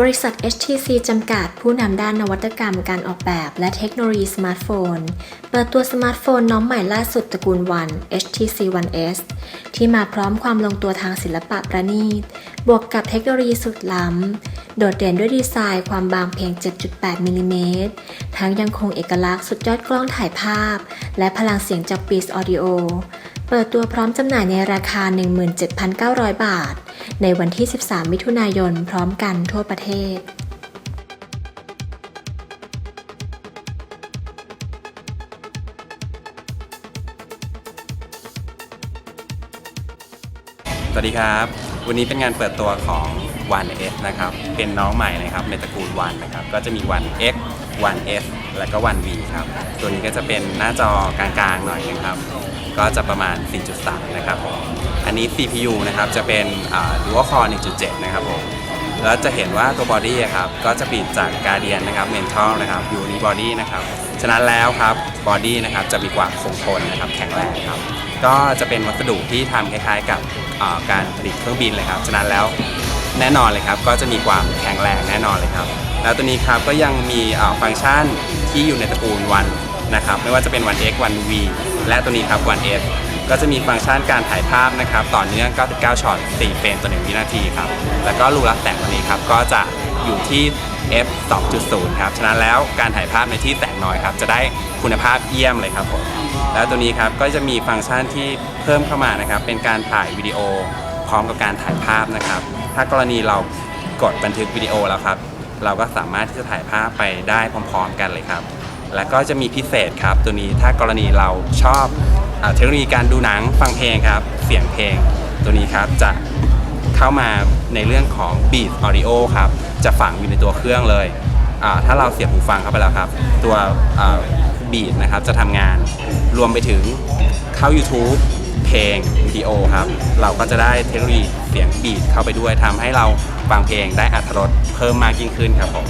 บริษัท HTC จำกัดผู้นำด้านนวัตกรรมการออกแบบและเทคโนโลยีสมาร์ทโฟน เปิดตัวสมาร์ทโฟนน้องใหม่ล่าสุดตระกูล One HTC One S ที่มาพร้อมความลงตัวทางศิลปะประณีต บวกกับเทคโนโลยีสุดล้ำ โดดเด่นด้วยดีไซน์ความบางเพียง 7.8 มิลลิเมตร ทั้งยังคงเอกลักษณ์สุดยอดกล้องถ่ายภาพ และพลังเสียงจาก Beats Audio เปิดตัวพร้อมจำหน่ายในราคา 17,900 บาท ในวันที่ 13 มิถุนายน พร้อมกันทั่วประเทศสวัสดีครับ วันนี้เป็นงานเปิดตัวของ One S นะครับ เป็นน้องใหม่นะครับในตระกูล One นะครับ ก็จะมี One X One S แล้วก็ One V ครับ ตัวนี้ก็จะเป็นหน้าจอกลางๆหน่อยนะครับ ก็จะประมาณ 4.3 นะครับผมอันนี้ CPU นะครับ จะเป็นอ่า Dual Core 1.7 นะครับผมแล้วจะเห็นว่าตัวบอดี้ครับก็จะปิดจาก Guardian นะครับ Mental นะครับ Uni Body นะครับฉะนั้นแล้วครับบอดี้นะครับจะมีความคงทนนะครับแข็งแรงครับก็จะเป็นวัสดุที่ทำคล้ายๆกับการผลิตเครื่องบินเลยครับฉะนั้นแล้วแน่นอนเลยครับก็จะมีความแข็งแรงแน่นอนเลยครับ แล้วตัวนี้ครับก็ยังมีฟังก์ชันที่อยู่ในตระกูล One นะครับไม่ว่าจะเป็น One X One V และตัวนี้ครับ One S ก็จะมีฟังก์ชันการถ่ายภาพนะครับต่อเนื่อง 99 ช็อต 4 เฟรมต่อ 1 วินาทีครับ แล้วก็รูรับแสงตัวนี้ครับก็จะอยู่ที่ f 2.0 ครับ ฉะนั้นแล้วการถ่ายภาพในที่แสงน้อยครับ จะได้คุณภาพเยี่ยมเลยครับผม แล้วตัวนี้ครับก็จะมีฟังก์ชันที่เพิ่มเข้ามานะครับ เป็นการถ่ายวิดีโอพร้อมกับการถ่ายภาพนะครับ ถ้ากรณีเรากดบันทึกวิดีโอแล้วครับ เราก็สามารถที่จะถ่ายภาพไปได้พร้อมๆกันเลยครับ แล้วก็จะมีพิเศษครับ ตัวนี้ถ้ากรณีเราชอบอเทคโนโลยีการดูหนังฟังเพลงครับ เสียงเพลง ตัวนี้ครับจะเข้ามาในเรื่องของ Beat Audio ครับ จะฝังอยู่ในตัวเครื่องเลยถ้าเราเสียบหูฟังเข้าไปแล้วครับ ตัวบีดนะครับจะทำงานรวมไปถึงเข้า YouTube เพลงวิดีโอครับ เราก็จะได้เทคโนโลยีเสียงบีดเข้าไปด้วยทำให้เราฟังเพลงได้อัตรถรสเพิ่มมากยิ่งขึ้นครับผม